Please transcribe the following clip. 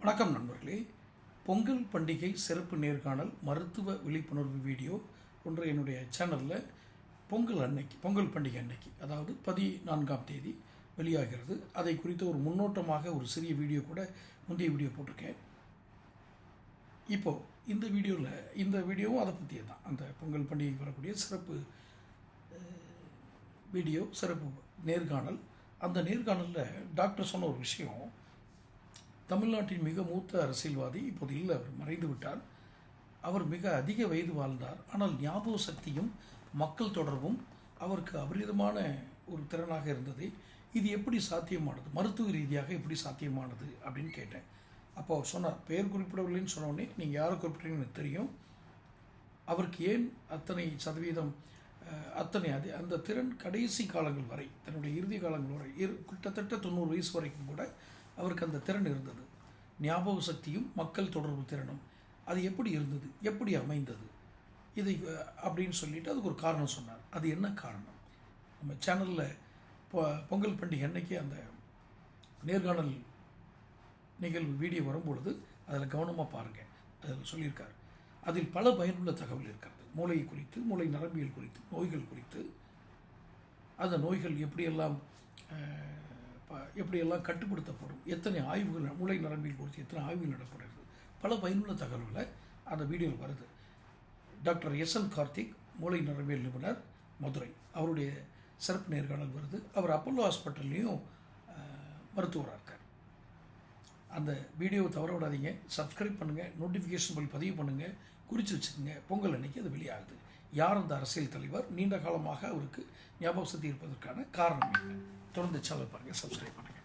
வணக்கம் நண்பர்களே. பொங்கல் பண்டிகை சிறப்பு நேர்காணல் மருத்துவ விழிப்புணர்வு வீடியோ ஒன்று என்னுடைய சேனலில் பொங்கல் அன்னைக்கு பொங்கல் பண்டிகை அன்னைக்கு அதாவது பதினான்காம் தேதி வெளியாகிறது. அதை குறித்த ஒரு முன்னோட்டமாக ஒரு சிறிய வீடியோ கூட முந்தைய வீடியோ போட்டிருக்கேன். இப்போது இந்த வீடியோவில் இந்த வீடியோவும் அதை பற்றியே தான். அந்த பொங்கல் பண்டிகைக்கு வரக்கூடிய சிறப்பு வீடியோ சிறப்பு நேர்காணல். அந்த நேர்காணலில் டாக்டர் சொன்ன ஒரு விஷயம் தமிழ்நாட்டின் மிக மூத்த அரசியல்வாதி இப்போது இல்லை அவர் மறைந்து விட்டார். அவர் மிக அதிக வயது வாழ்ந்தார். ஆனால் ஞாபக சக்தியும் மக்கள் தொடர்பும் அவருக்கு அபரிதமான ஒரு திறனாக இருந்தது. இது எப்படி சாத்தியமானது? மருத்துவ ரீதியாக எப்படி சாத்தியமானது அப்படின்னு கேட்டேன். அப்போ அவர் சொன்னார் பெயர் குறிப்பிடவில்லைன்னு சொன்னோடனே நீங்கள் யாரை குறிப்பிட்டீங்கன்னு தெரியும். அவருக்கு ஏன் அத்தனை சதவீதம் அத்தனை அது அந்த திறன் கடைசி காலங்கள் வரை தன்னுடைய இறுதி காலங்கள் வரை இரு கிட்டத்தட்ட தொண்ணூறு வயசு வரைக்கும் கூட அவருக்கு அந்த திறன் இருந்தது. ஞாபக சக்தியும் மக்கள் தொடர்பு திறனும். அது எப்படி இருந்தது? எப்படி அமைந்தது? இதை அப்படின்னு சொல்லிட்டு அதுக்கு ஒரு காரணம் சொன்னார். அது என்ன காரணம்? நம்ம சேனலில் பொ பொங்கல் பண்டிகை அன்னைக்கு அந்த நேர்காணல் நிகழ்வு வீடியோ வரும்பொழுது அதில் கவனமாக பாருங்கள் அதில் சொல்லியிருக்கார். அதில் பல பயனுள்ள தகவல் இருக்கிறது. மூளை குறித்து மூளை நரம்பியல் குறித்து நோய்கள் குறித்து. அந்த நோய்கள் எப்படியெல்லாம் எப்படியெல்லாம் கட்டுப்படுத்தப்படும் எத்தனை ஆய்வுகள் மூளை நரம்பியல் குறித்து எத்தனை ஆய்வுகள் நடப்படுகிறது பல பயனுள்ள தகவல்களை அந்த வீடியோவில் வருது. டாக்டர் எஸ் என் கார்த்திக் மூளை நரம்பியல் நிபுணர் மதுரை. அவருடைய சிறப்பு நேர்காணல் வருது. அவர் அப்பல்லோ ஹாஸ்பிட்டல்லையும் மருத்துவராக இருக்கார். அந்த வீடியோவை தவற விடாதீங்க சப்ஸ்கிரைப் பண்ணுங்கள் நோட்டிஃபிகேஷன் பில் பதிவு பண்ணுங்கள் குறித்து வச்சுக்கோங்க. பொங்கல் அன்னைக்கு அது வெளியாகுது. யார் அந்த அரசியல் தலைவர்? நீண்ட காலமாக அவருக்கு ஞாபக சக்தி இருப்பதற்கான காரணம் என்ன? தொடர்ந்து சேனல் பாருங்கள் சப்ஸ்கிரைப் பண்ணுங்கள்